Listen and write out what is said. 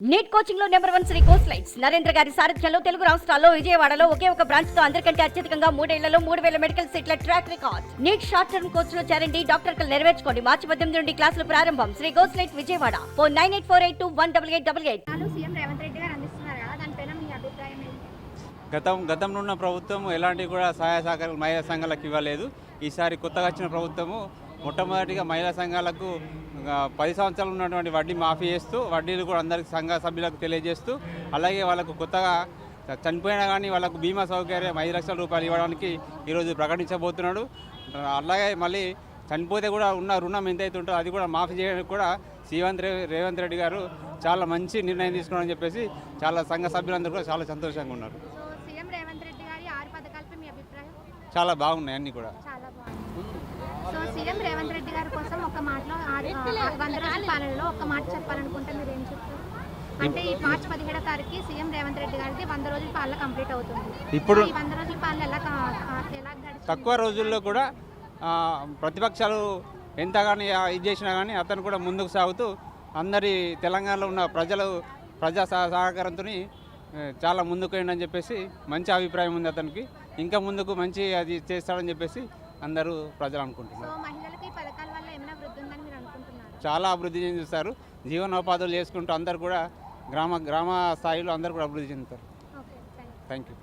Neat కోచింగ్లో number one Sri course lights Narendra గారి సారథ్యంలో తెలుగు రాష్ట్రాల్లో విజయవాడలో ఒకే ఒక బ్రాంచ్తో అందరికంటే అత్యధికంగా మూడేళ్ళలో మూడు వేల మెడికల్ సీట్ల track record NEET short term కోర్స్లో చేరండి డాక్టర్ కలు నెరవేర్చుకోండి. మార్చి పద్దెనిమిది నుండి క్లాసులు ప్రారంభం. Sri course light Vijayawada. Four nine eight four eight two one double eight double eight. పథకాలు సీఎం రేవంత్ రెడ్డి గారు అందిస్తున్నారు కదా దానిపైన మీ అభిప్రాయం గతం గతంలో ఉన్న ప్రభుత్వం ఎలాంటివి కూడా సహాయ సహకారాలు మహిళా సంఘాలకు ఇవ్వలేదు. ఈసారి కొత్తగా వచ్చిన ప్రభుత్వము మొట్టమొదటిగా మహిళా సంఘాలకు పది సంవత్సరాలు ఉన్నటువంటి వడ్డీ మాఫీ చేస్తూ వడ్డీలు కూడా అందరికి సంఘ సభ్యులకు తెలియజేస్తూ అలాగే వాళ్ళకు కొత్తగా చనిపోయినా కానీ వాళ్ళకు బీమా సౌకర్యం ఐదు లక్షల రూపాయలు ఇవ్వడానికి ఈరోజు ప్రకటించబోతున్నాడు. అలాగే మళ్ళీ చనిపోతే కూడా ఉన్న రుణం ఎంతైతే ఉంటుందో అది కూడా మాఫీ చేయడానికి కూడా శ్రీవంత్ రేవంత్ రెడ్డి గారు చాలా మంచి నిర్ణయం తీసుకున్నారని చెప్పేసి చాలా సంఘ సభ్యులందరూ కూడా చాలా సంతోషంగా ఉన్నారు. చాలా బాగున్నాయి అన్నీ కూడా. సో సీఎం రేవంత్ రెడ్డి గారి కోసం ఒక మాటలో వంద రోజుల పాలనలో ఒక మాట చెప్పాలనుకుంటే మీరు ఏం చెప్తారు? అంటే ఈ మార్చి పదిహేడో తారీఖు సీఎం రేవంత్ రెడ్డి గారిది వంద రోజుల పాలన కంప్లీట్ అవుతుంది. ఇప్పుడు వంద రోజుల పాలన ఎలా తక్కువ రోజుల్లో కూడా ప్రతిపక్షాలు ఎంతగానో ఇది చేసినా కానీ అతను కూడా ముందుకు సాగుతూ అందరి తెలంగాణలో ఉన్న ప్రజలు ప్రజా సహ- సహకారంతో చాలా ముందుకు పోయిండని చెప్పేసి మంచి అభిప్రాయం ఉంది అతనికి. ఇంకా ముందుకు మంచి అది చేస్తాడని చెప్పేసి అందరూ ప్రజలు అనుకుంటున్నారు. చాలా అభివృద్ధి చెందుతారు. జీవనోపాధులు చేసుకుంటూ అందరు కూడా గ్రామ గ్రామ స్థాయిలో అందరు కూడా అభివృద్ధి చెందుతారు. Thank you